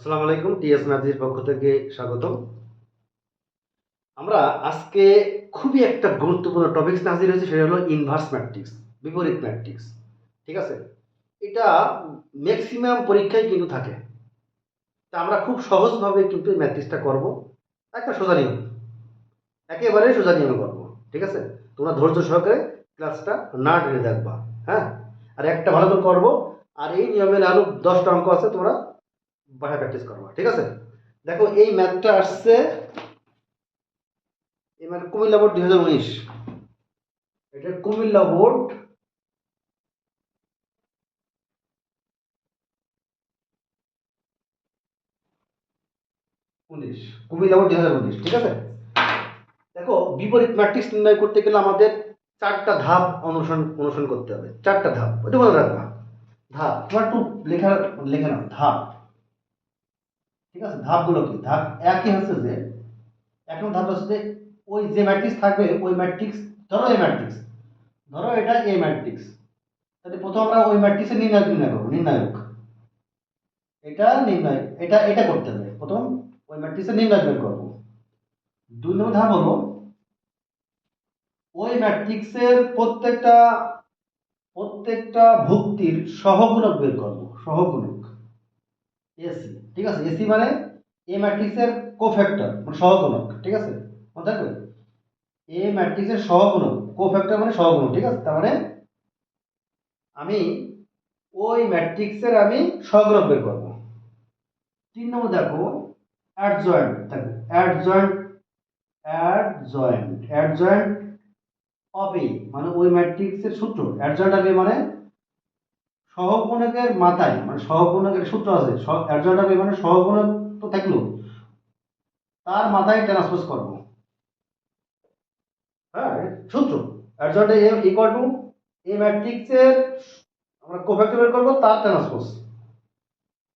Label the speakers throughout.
Speaker 1: আসসালামু আলাইকুম, টিএস ম্যাথির পক্ষ থেকে স্বাগতম। আমরা আজকে খুবই একটা গুরুত্বপূর্ণ টপিকস নাজির হয়েছে, সেটা হলো ইনভার্স ম্যাট্রিক্স বিপরীত ম্যাট্রিক্স ঠিক আছে? এটা ম্যাক্সিমাম পরীক্ষায় কিন্তু থাকে। তা আমরা খুব সহজভাবে কিন্তু ম্যাট্রিক্সটা করব। একটা সোজা নিয়ম, একেবারে সোজা নিয়মে করব, ঠিক আছে? তোমরা ধৈর্য সহকারে ক্লাসটা না টেনে দেখবা হ্যাঁ? আর একটা ভালো করে করব, আর এই নিয়মের আরও দশটা অঙ্ক আছে, তোমরা বাসায় প্র্যাকটিস করবা, ঠিক আছে? দেখো, এই ম্যাথটা আসছে এই ম্যাথ কুমিল্লা বোর্ড দুই হাজার উনিশ। এটা কুমিল্লা বোর্ড উনিশ, কুমিল্লা বোর্ড দুই হাজার উনিশ, ঠিক আছে? দেখো, বিপরীত ম্যাট্রিক্স নির্ণয় করতে গেলে আমাদের চারটা ধাপ অনুসরণ অনুসরণ করতে হবে। চারটা ধাপ ওটা মনে রাখবা। ধাপ, তোমার একটু লেখা লেখা নাও, ধাপ। ঠিক আছে? ধাপগুলো কি? ধাপ একই হচ্ছে যে, এক ধাপ হচ্ছে যে, ওই যে ম্যাট্রিক্স থাকবে, ওই ম্যাট্রিক্স ধরো এই ম্যাট্রিক্স ধরো এটা এ ম্যাট্রিক্স তাহলে প্রথম আমরা ওই ম্যাট্রিক্সের নির্ণয় নির্ণয় করব, নির্ণায়ক। এটা নির্ণয়, এটা এটা করতে হবে। প্রথম ওই ম্যাট্রিক্সের নির্ণয় বের করব। দুই নম্বর ধাপ হলো, ওই ম্যাট্রিক্সের প্রত্যেকটা প্রত্যেকটা ভুক্তির সহগুণক বের করব, সহগুণক। এসি, ঠিক আছে? এসি মানে এ ম্যাট্রিক্সের কোফ্যাক্টর মানে সহগুণক ঠিক আছে? মনে থাকবে? এ ম্যাট্রিক্সের সহগুণক কোফ্যাক্টর মানে সহগুণক ঠিক আছে? তার মানে আমি ওই ম্যাট্রিক্সের আমি সহগুণক বের করব। তিন নম্বর দেখো অ্যাডজয়েন্ট থাকবে adjoint adjoint adjoint of A মানে ওই ম্যাট্রিক্সের সূত্র অ্যাডজয়েন্ট অফ এ মানে সহগুণকের মাথায় মানে সহগুণকের সূত্র আছে এ মানে সহগুণক তো থাকল, তার মাথায় ট্রান্সপোজ করব। হ্যাঁ সূত্র adjoint A equal to A ম্যাট্রিক্সের আমরা কোফ্যাক্টর বের করব, তার ট্রান্সপোজ।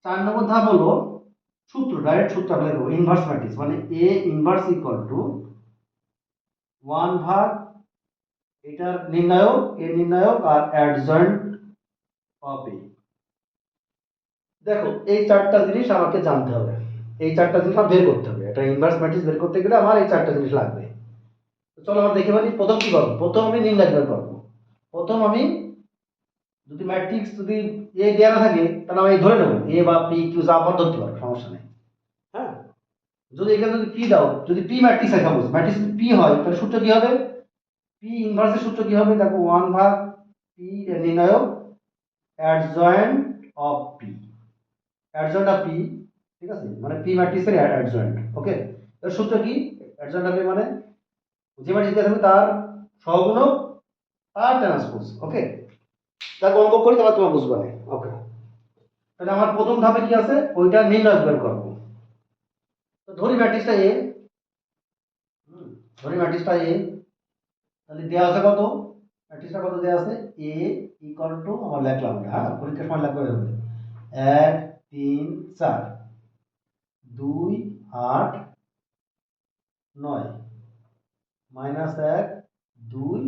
Speaker 1: চার নম্বর ধাপ হলো সূত্র ডাইরেক্ট সূত্র অ্যাপ্লাই করব ইনভার্স ম্যাট্রিক্স মানে A inverse equal to one ভাগ, এটার নির্ণায়ক, এ নির্ণায়ক আর অ্যাডজয়েন্ট এ দেখো, এই চারটা জিনিস আমাকে জানতে হবে। এই চারটা জিনিস আমার বের করতে হবে। একটা ইনভার্স ম্যাট্রিক্স বের করতে গেলে আমার এই চারটা জিনিস লাগবে। চলো আমরা দেখে পারি প্রথম কি করব? প্রথম আমি নির্ণয় করব। প্রথম আমি যদি ম্যাট্রিক্স যদি এ দেওয়া না থাকে, তাহলে আমি ধরে নেব। এ বা পি কিউ যা আমার ধরতে পারো সমস্যা নেই। হ্যাঁ? যদি এখানে যদি পি দাও, যদি পি ম্যাট্রিক্স হয় সাপোজ ম্যাট্রিক্স যদি পি হয়, তাহলে সূত্র কি হবে? পি ইনভার্সের সূত্র কি হবে? দেখো ওয়ান ভাগ পি নির্ণায়ক adjoint of P adjoint of P ঠিক আছে? মানে পি ম্যাট্রিক্সের অ্যাডজয়েন্ট, ওকে? এর সূত্র কি? অ্যাডজয়েন্ট অফ পি মানে যে ম্যাট্রিক্স থাকবে তার সহগুণক তার ট্রান্সপোজ ওকে? তাকে অঙ্ক করি তারপর তোমার বুঝবে না ওকে? তাহলে আমার প্রথম ধাপে কি আছে? ওইটা নির্ণয় বের করব। তো ধরি ম্যাট্রিক্সটা এ ধরি ম্যাট্রিক্সটা এ তাহলে দেওয়া আছে কত? ম্যাট্রিক্সটা কত দেওয়া আছে? এ ইকুয়াল টু আমার লেখলাম এটা, হ্যাঁ পরীক্ষার সময় লাগবে এক তিন চার দুই আট নয় মাইনাস এক দুই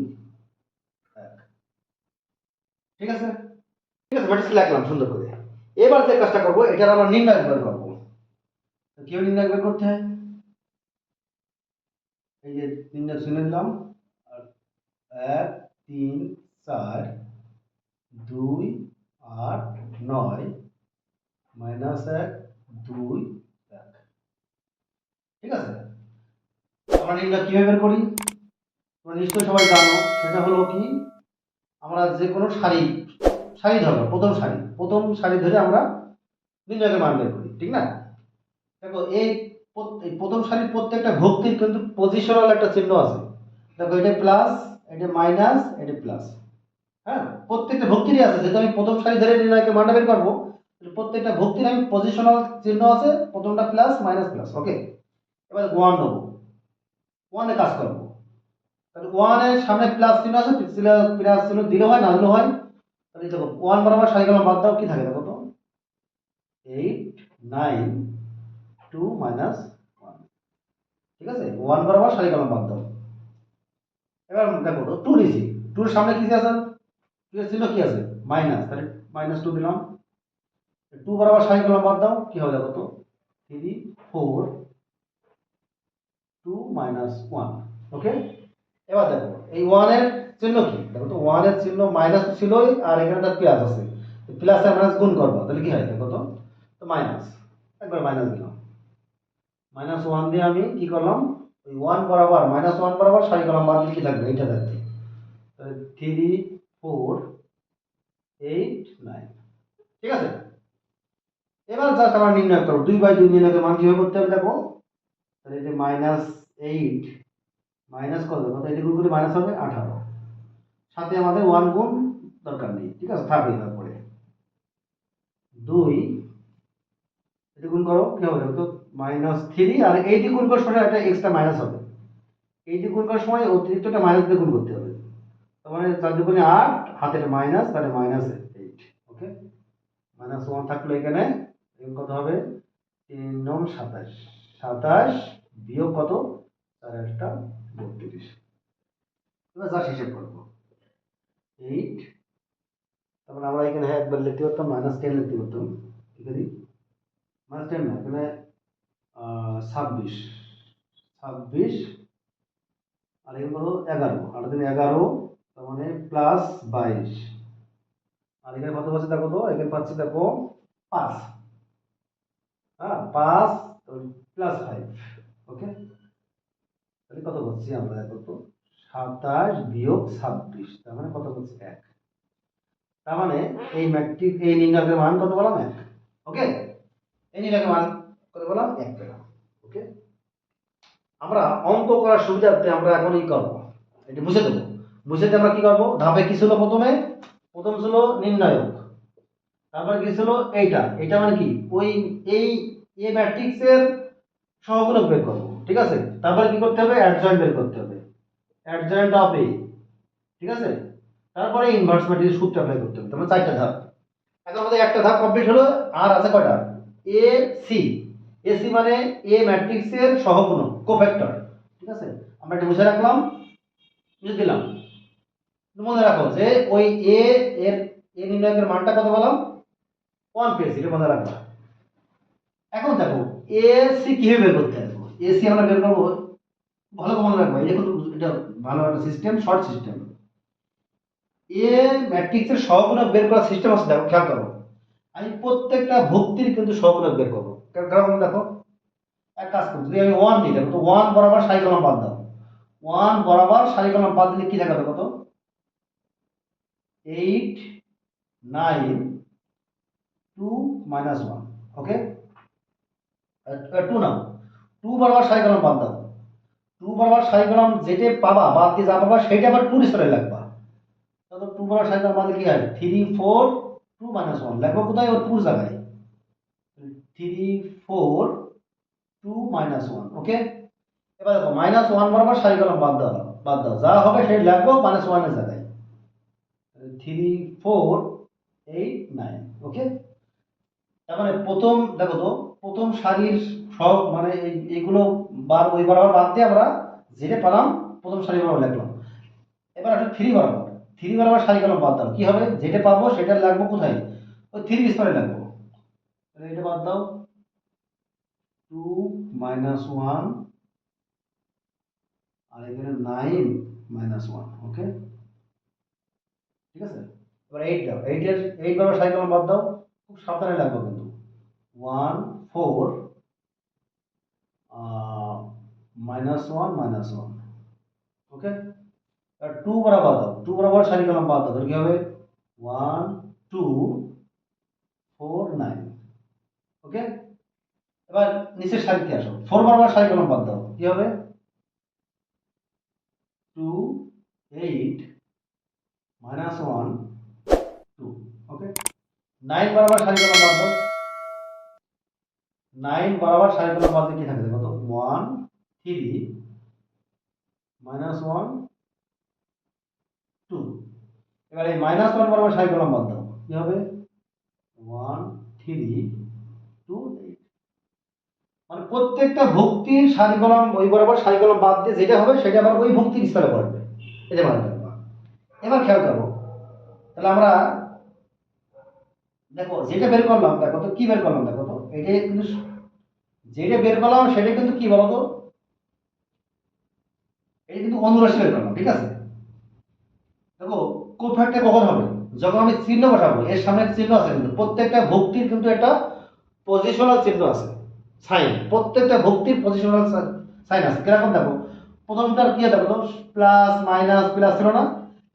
Speaker 1: এক। ঠিক আছে? ঠিক আছে ম্যাট্রিক্স লিখলাম সুন্দর করে। এবার যে কাজটা করব এটার আমরা নির্ণয় বের করব। কেউ নির্ণয় বের করতে হয়? এই যে নির্ণয় শুনে নিলাম। এক তিন চার দুই আট নয় মাইনাস এক, দুই এক। ঠিক আছে? আমরা নির্ণয় কীভাবে বের করি? তোমরা নিশ্চয়ই সবাই জানো, সেটা হলো কি, আমরা যে কোনো সারি সারি ধরো, প্রথম সারি। প্রথম সারি ধরে আমরা নির্ণয়ের মান বের করি, ঠিক না? দেখো, এই প্রথম সারির প্রত্যেকটা ভক্তির কিন্তু পজিশনাল একটা চিহ্ন আছে। দেখো, এটা প্লাস এটা মাইনাস এটা প্লাস হ্যাঁ প্রত্যেকটা ভক্তিরই আছে। যেহেতু আমি প্রথম সারি ধরে নির্ণয়কে মানটা বের করব প্রত্যেকটা ভক্তির আমি পজিশনাল চিহ্ন আছে, প্রথমটা প্লাস মাইনাস প্লাস ওকে এবার ওয়ান নেব। ওয়ানে কাজ করব। তাহলে ওয়ানের সামনে প্লাস চিহ্ন আছে প্লাস চিহ্ন দিলে হয়, না দিলেও হয়। তাহলে দেখো ওয়ান বরাবর সারি কলম বাদ দাও, কি থাকে দেখো তো? Eight nine two minus one ঠিক আছে? ওয়ান বরাবর সারি কলম বাদ দাও। এবার দেখো টু নিয়েছি। টুর সামনে কি আছে? এর চিহ্ন কি আছে? মাইনাস, তাহলে মাইনাস টু দিলাম। টু বরাবর সারি কলম বাদ দাও, কি হবে দেখো তো? Three four two minus one okay এবার দেখো, এই ওয়ানের চিহ্ন কি? দেখো তো ওয়ানের চিহ্ন মাইনাস ছিলই, আর এখানে তার প্লাস আছে। প্লাস আর মাইনাস গুণ করব, তাহলে কি হয়, দেখো তো? তো মাইনাস একবার মাইনাস দিলাম। মাইনাস ওয়ান দিয়ে আমি কি করলাম? ওই ওয়ান বরাবর মাইনাস ওয়ান বরাবর সারি কলম বাদ দিয়ে কি থাকবে? এইটা থাকবে। Three four, eight, nine. ঠিক আছে? এবার জাস্ট আমরা নির্ণয় করব দুই বাই দুই নির্ণয়ের মান কীভাবে করতে হবে দেখো? তাহলে যে মাইনাস এইট মাইনাস কত? কত? এটা গুণ করে মাইনাস হবে আঠারো। সাথে আমাদের ওয়ান গুণ দরকার নেই। ঠিক আছে? থাকবে তারপরে দুই, এটা গুণ করো। কি হবে? তো মাইনাস থ্রি আর এইটি গুণ করার সময় একটা এক্সট্রা মাইনাস হবে। এইটি গুণ করার সময় অতিরিক্তটা মাইনাস দিয়ে গুণ করতে হবে। মানে চার দুগুণে আট, হাতের মাইনাস তাহলে minus eight okay minus one থাকল এখানে কত হবে? তিন নম সাতাশ। সাতাশ বিয়োগ কত? চার একটা বত্রিশ। এবার যা হিসেব করব। এইট তারপরে আমরা এখানে হ্যাঁ একবার লিখতে পারতাম মাইনাস টেন লিখতে পারতাম। ঠিক আছে মাইনাস টেন না এখানে ছাব্বিশ। ছাব্বিশ, আর এখানে এগারো। আট দিন এগারো তার মানে প্লাস বাইশ। আর এখানে কত পাচ্ছি দেখো তো? এখানে পাচ্ছি দেখো পাঁচ। হ্যাঁ পাঁচ প্লাস ফাইভ ওকে তাহলে কত পাচ্ছি আমরা দেখো তো? সাতাশ বিয়োগ ছাব্বিশ, তার মানে কত পাচ্ছি? এক। তার মানে এই ম্যাট্রিক, এই নির্ণয়ের মান কত বললাম এক ওকে এই নির্ণয়ের মান কত বললাম এক পেলাম ওকে আমরা অঙ্ক করার সুবিধার্থে আমরা এখন ই করব। এটা বুঝে দেবো। দিয়ে আমরা কি করব? ধাপে কি ছিল প্রথমে? প্রথম ছিল নির্ণায়ক। তারপর কি ছিল? এইটা। এটা মানে কি? ওই, এই এ ম্যাট্রিক্সের সহগুণক বের করব। ঠিক আছে? তারপরে কি করতে হবে? অ্যাডজয়েন্ট বের করতে হবে। Adjoint of A. ঠিক আছে? তারপরে ইনভার্স ম্যাট্রিক্স সূত্র অ্যাপ্লাই করতে হবে। তারপরে চারটা ধাপ। এখন আমাদের একটা ধাপ কমপ্লিট হলো। আর আছে কয়টা? এ, সি। এ, সি মানে এ ম্যাট্রিক্সের সহগুণক কোফ্যাক্টর ঠিক আছে? আমরা এটা মুছে রাখলাম। মুছে দিলাম। মনে রাখো যে ওই এ এর এ নির্ণায়কের মানটা কত বললাম ওয়ান পেয়েছি এটা মনে রাখবা। এখন দেখো এ সি কীভাবে বের করতে আসব এ সি আমরা বের করব, ভালো করে মনে রাখবা। এটা কিন্তু এটা ভালো একটা সিস্টেম শর্ট সিস্টেম এ ম্যাট্রিক্সের সহগুণক বের করার সিস্টেম আছে, দেখো, খেয়াল করো। আমি প্রত্যেকটা ভক্তির কিন্তু সহগুণক বের করব। কারণ দেখো। এক কাজ করছি যদি আমি ওয়ান দিই দেখো তো ওয়ান বরাবর সারি কলম বাদ দাও। ওয়ান বরাবর সারি কলম বাদ দিলে কি দেখাবে কত eight nine two minus one okay two নাও টু বরাবর সারি কলম বাদ দাও। টু বরাবর সারি কলম যেটা পাবা, বাদ দিয়ে যা পাবা, সেটা আবার টু স্তরে লাগবা। তখন টু বরাবর সারি কলম বাদ কি হয়? Three four two minus one লাগবে কোথায়? ওর টুর জায়গায়। Three four two minus one okay এবার দেখো মাইনাস ওয়ান বরাবর সারি কলম বাদ দাও বাদ দাও। যা হবে সেটা লাগবো মাইনাস ওয়ানের জায়গায়। Three four eight nine okay তার মানে প্রথম, দেখো তো, প্রথম সারির সব মানে এইগুলো বার, ওই বরাবর বাদ দিয়ে আমরা যেটা পেলাম, প্রথম সারি বরাবর লিখলাম। এবার একটা থ্রি বরাবর। থ্রি বরাবর সারি কলম বাদ দাও? কি হবে? যেটা পাবো সেটা লাগবো কোথায়? ওই থ্রি স্তরে লাগবো। এটা বাদ দাও। টু মাইনাস ওয়ান আর এখানে নাইন মাইনাস ওয়ান ওকে ঠিক আছে? এবার এইট দাও। এইটের এইট বারবার সারি কলম বাদ দাও। খুব সাবধানে লাগবে কিন্তু। One four minus one minus one okay আর টু বরাবর দাও। টু বরাবর সারি কলম বাদ দাও। তাহলে কি হবে? One two four nine okay এবার নিচের সারিতে আসো। ফোর বরাবর সারি কলম বাদ দাও। কি হবে? Two eight minus one, two, okay? Nine বরাবর সারি কলম বাদ দাও। নাইন বরাবর সারি কলম বাদ দিয়ে কি থাকবে কত one, three, minus one, two. এবার এই মাইনাস ওয়ান বরাবর সারি কলম বাদ দাও। কি হবে? One, three, two, eight. মানে প্রত্যেকটা ভক্তির সারি কলম ওই বরাবর সারি কলম বাদ দিয়ে যেটা হবে সেটা আবার ওই ভক্তির স্তরে পড়বে এটা মনে এবার খেয়াল করো। তাহলে আমরা দেখো, যেটা বের করলাম, দেখো তো কি বের করলাম, দেখো তো। এটা কিন্তু যেটা বের করলাম, সেটা কিন্তু কি বলতো এটা কিন্তু অনুরাশি বের করলাম, ঠিক আছে? দেখো কোফ্যাক্টর কখন হবে? যখন আমি চিহ্ন বসাবো, এর সামনে চিহ্ন আছে কিন্তু, প্রত্যেকটা ভক্তির কিন্তু একটা পজিশনাল চিহ্ন আছে সাইন প্রত্যেকটা ভক্তির পজিশনাল সাইন আছে। কীরকম দেখো? প্রথমটার কি দেখো প্লাস মাইনাস প্লাস ছিল না?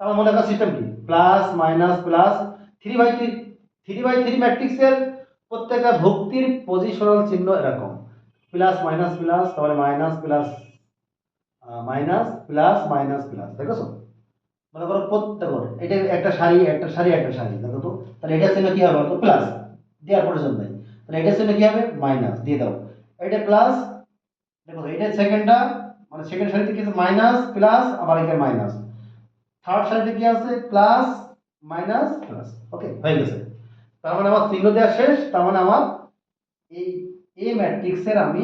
Speaker 1: তার মনে রাখার সিস্টেম কি? Plus minus plus three by three three by three ম্যাট্রিক্সের প্রত্যেকটা ভক্তির পজিশনাল চিহ্ন এরকম। প্লাস মাইনাস প্লাস তারপরে minus plus minus plus minus plus দেখেছ? মনে করো প্রত্যেক এটা একটা শাড়ি একটা শাড়ি একটা শাড়ি দেখো তো। তাহলে এটার সঙ্গে কি হবে বলতো? প্লাস দেওয়ার প্রয়োজন নেই। তাহলে এটার সঙ্গে কি হবে? মাইনাস দিয়ে দাও। এটা প্লাস দেখো এটা সেকেন্ডটা মানে সেকেন্ড শাড়িতে কি মাইনাস প্লাস আবার এখানে মাইনাস থার্ড শাড়িতে কি আছে? প্লাস মাইনাস প্লাস ওকে হয়ে গেছে। তার মানে আমার চিহ্ন দেওয়া শেষ তার মানে আমার এই এ ম্যাট্রিক্সের আমি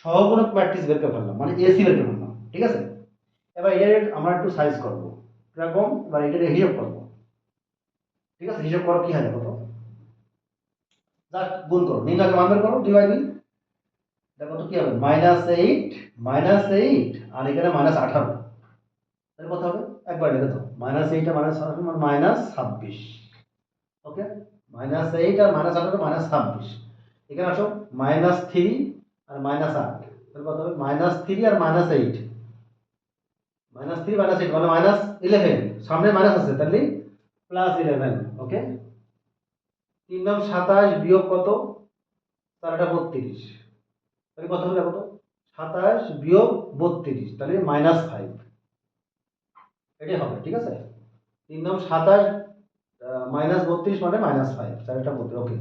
Speaker 1: সহগুণক ম্যাট্রিক্স বের করে ফেললাম মানে এসি বের করে ফেললাম ঠিক আছে? এবার এটার আমরা একটু সাইজ করব। কীরকম? এবার এটার হিসাব করব। ঠিক আছে? হিসাব করো কি হয় দেখো তো? জাস্ট গুণ করো। নির্ণয় মান বের করো দুই বাই দুই দেখো তো কি হবে? মাইনাস এইট মাইনাস এইট আর এখানে মাইনাস আঠারো। তাহলে কত হবে? একবার লিখে দাও মাইনাস এইট মাইনাস আঠারো মানে মাইনাস ছাব্বিশ। ওকে মাইনাস এইট আর মাইনাস আঠারো মাইনাস ছাব্বিশ। এখানে আসো মাইনাস থ্রি আর মাইনাস আট। তাহলে কত হবে? মাইনাস থ্রি আর minus eight minus three minus eight মানে মাইনাস ইলেভেন সামনে মাইনাস আছে, তাহলে প্লাস ইলেভেন ওকে তিন নাম সাতাশ বিয়োগ কত? চারটা বত্রিশ। তাহলে কত হবে কত সাতাশ বিয়োগ বত্রিশ, তাহলে মাইনাস ফাইভ এটাই হবে, ঠিক আছে? তিন নাম সাতাশ মাইনাস বত্রিশ মানে মাইনাস ফাইভ চারটা বত্রিশ ওকে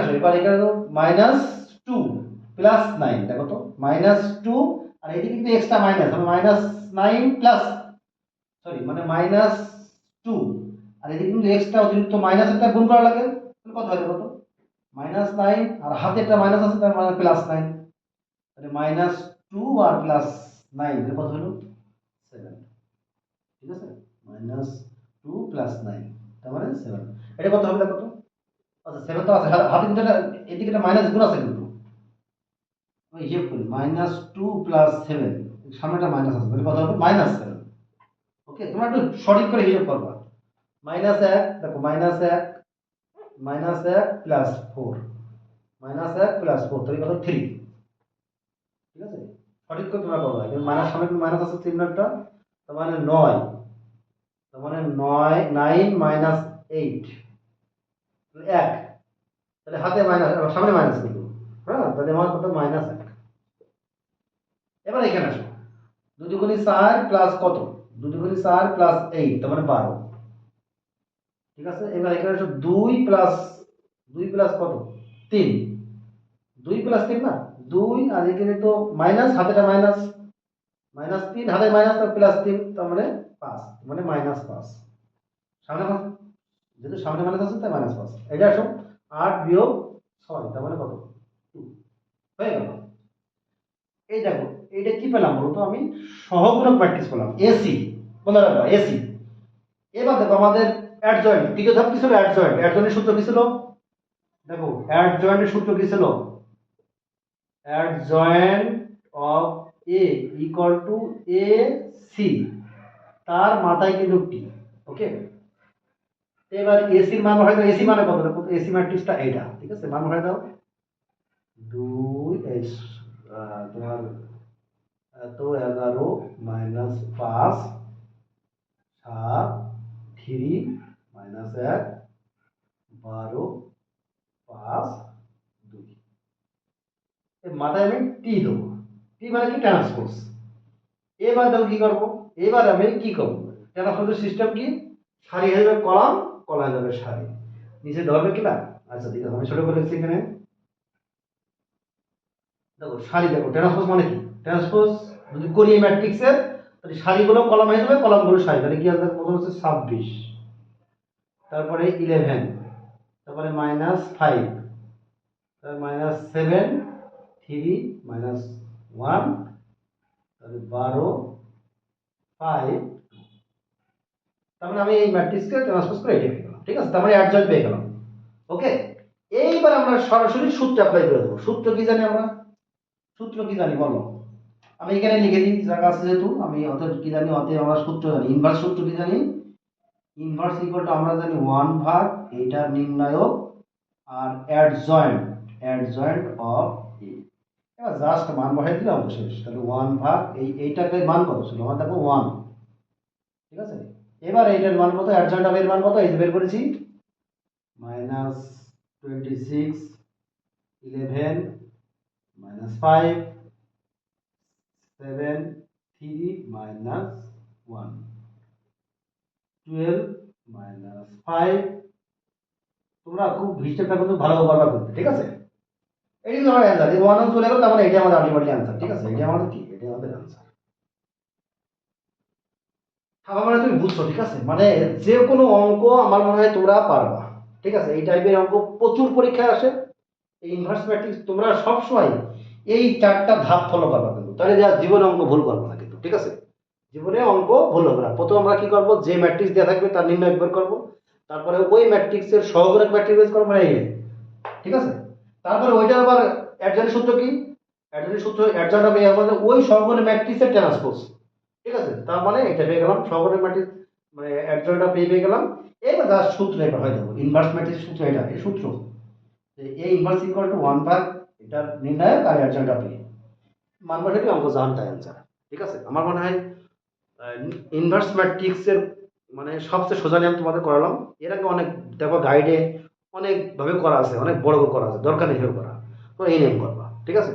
Speaker 1: আসো, এবার এখানে মাইনাস টু প্লাস নাইন দেখো তো মাইনাস টু আর এদিকে কিন্তু এক্সট্রা মাইনাস মানে মাইনাস নাইন প্লাস সরি মানে মাইনাস টু আর এদিকে কিন্তু এক্সট্রা অতিরিক্ত মাইনাস একটা গুণ করা লাগে কত হয় দেখো তো? মাইনাস নাইন আর হাতে একটা মাইনাস আছে, তার মানে প্লাস নাইন তাহলে মাইনাস টু আর প্লাস নাইন কত হলো? সেভেন ঠিক আছে? মাইনাস টু প্লাস নাইন তার মানে সেভেন এটা কত হবে দেখো আচ্ছা সেভেন তো আছে। হাতে- হাতে কিন্তু এটা এদিকে একটা মাইনাস গুণ আছে কিন্তু। আমি হিসেব করি। মাইনাস টু প্লাস সেভেন সামনেটা মাইনাস তাহলে কত হবে? মাইনাস সেভেন ওকে তোমরা একটু সঠিক করে হিসেব করবা। মাইনাস এক, দেখো মাইনাস এক মাইনাস এক প্লাস ফোর মাইনাস এক প্লাস ফোর তাহলে কত? থ্রি ঠিক আছে? সঠিক করে তোমরা করবা কিন্তু মাইনাস সামনে মাইনাস আছে একটা তার মানে নয়। তার মানে নয় নাইন মাইনাস এইট এক। তাহলে হাতে মাইনাস সামনে মাইনাস কিন্তু হ্যাঁ? তাহলে আমার কত? মাইনাস এক। এবার এখানে আসো। দুই দুগুণি চার প্লাস কত? দুই দুগুণি চার প্লাস এইট তার মানে বারো। ঠিক আছে? এবার এখানে আসো, দুই প্লাস দুই প্লাস কত? তিন। দুই প্লাস তিন না? দুই, আর এখানে তো মাইনাস হাতেটা মাইনাস মাইনাস তিন হাতে মাইনাস প্লাস তিন, তার মানে পাঁচ মানে মাইনাস পাঁচ। সামনে যেহেতু সামনে মাইনাস আছে, তাই মাইনাস পাঁচ। এটা আসো, আট বিয়োগ ছয়, তার মানে কত? হয়ে গেল। এই দেখো, এইটা কি পেলাম বলতো আমি? সহগুণক প্র্যাকটিস করলাম এসি মনে রাখবা এসি এবার দেখো আমাদের অ্যাড জয়েন্ট তৃতীয় ধাপ কি ছিল? অ্যাড জয়েন্ট অ্যাড জয়েন্টের সূত্র কি ছিল? দেখো অ্যাড জয়েন্টের সূত্র কি ছিল? Adjoint of A equal to A C তার মাথায় কিন্তু টি ওকে এবার এসির মান হয় এসি মানে কত এসি ম্যাট্রিক্সটা এইটা ঠিক আছে? মান হয় দাও দুই তোমার এত এগারো মাইনাস পাঁচ, সাত, থ্রি মাইনাস এক, বারো, পাঁচ মাথায় আমি টি দেবো। টি মানে কি? ট্রান্সপোজ এবার দেখো কি করব? এবার আমি কি করব? ট্রান্সপোজের সিস্টেম কি? সারি হয়ে যাবে কলাম কলা যাবে সারি। নিচে ধরবে কি না? আচ্ছা আছে, আমি ছোট করে লিখছি এখানে। দেখো, সারি দেখো ট্রান্সপোজ মানে কি? ট্রান্সপোজ যদি করি এই ম্যাট্রিক্সের তাহলে সারিগুলো কলাম হয়ে যাবে কলামগুলো সারি। তাহলে কি আসবে? প্রথম হচ্ছে ছাব্বিশ। তারপরে ইলেভেন তারপরে মাইনাস ফাইভ তারপরে minus seven three minus one, তাহলে বারো, ফাইভ। তার মানে আমি এই ম্যাট্রিক্সকে ট্রান্সপোজ করে এটাই পেলাম
Speaker 2: ঠিক আছে? তার মানে অ্যাডজয়েন্ট পেয়ে গেলাম। ওকে এইবার আমরা সরাসরি সূত্র অ্যাপ্লাই করে দেবো। সূত্র কি জানি আমরা? সূত্র কি জানি বলো? আমি এখানে লিখে দিই জায়গা আছে যেহেতু, আমি অতএব কি জানি, অতএব আমরা সূত্র জানি। ইনভার্স সূত্র কি জানি? ইনভার্স ইকুয়াল টু আমরা জানি ওয়ান ভাগ, এইটার নির্ণায়ক, আর adjoint adjoint of A just মান বসাই দিলে অঙ্ক শেষ তাহলে ওয়ান ভাগ এই এইটাকে মান কত ছিল? আমার দেখো ওয়ান ঠিক আছে? এবার এইটার মান কত? অ্যাডজয়েন্ট অফ এর মান কত? এই বের করেছি। Minus twenty six eleven minus five seven three minus one twelve minus five তোমরা খুব হিসেবটা কিন্তু ভালোভাবে করতে ঠিক আছে? এটি কিন্তু আমার অ্যান্সার এই ওয়ান চলে গেল তার মানে এটা আমাদের আলটিমেটলি অ্যান্সার ঠিক আছে? এটা আমাদের কি? এটা আমাদের অ্যান্সার আমার মানে তুমি বুঝছ, ঠিক আছে? মানে যে কোনো অঙ্ক আমার মনে হয় তোমরা পারবা, ঠিক আছে? এই টাইপের অঙ্ক প্রচুর পরীক্ষায় আসে, এই ইনভার্স ম্যাট্রিক্স তোমরা সবসময় এই চারটা ধাপ ফলো করবা কিন্তু। তাহলে যা জীবনে অঙ্ক ভুল করব না কিন্তু, ঠিক আছে? জীবনে অঙ্ক ভুল হবে না। প্রথম আমরা কি করব? যে ম্যাট্রিক্স দেওয়া থাকবে, তার নির্ণয় বের করব। তারপরে ওই ম্যাট্রিক্সের সহগুণক ম্যাট্রিক্স করব না এই ঠিক আছে? তারপরে ওইটার আবার অ্যাডজয়েন্ট সূত্র কি? অ্যাডজয়েন্ট সূত্র অ্যাডজয়েন্ট হবে মধ্যে ওই সহগুণক ম্যাট্রিক্সের ট্রান্সপোজ ঠিক আছে? তার মানে এটা পেয়ে গেলাম সহগুণক ম্যাট্রিক্স মানে অ্যাডজয়েন্টটা পেয়ে পেয়ে গেলাম। এবার যার সূত্র এবার হয়ে যাব ইনভার্স ম্যাট্রিক্স সূত্র এটা, এই সূত্র। যে A inverse equal to one ভাগ এটা নির্ণায়ক আর অ্যাডজয়েন্টটা পেয়ে মান বসাটি অঙ্ক জাহান তাই অ্যান্সার ঠিক আছে? আমার মনে হয় ইনভার্স ম্যাট্রিক্সের মানে সবচেয়ে সোজা নিয়ম তোমাদের করালাম। এর আগে অনেক দেখো গাইডে অনেকভাবে করা আছে, অনেক বড় করে আছে, দরকার নেই করা তো এই নিয়ম করবা, ঠিক আছে?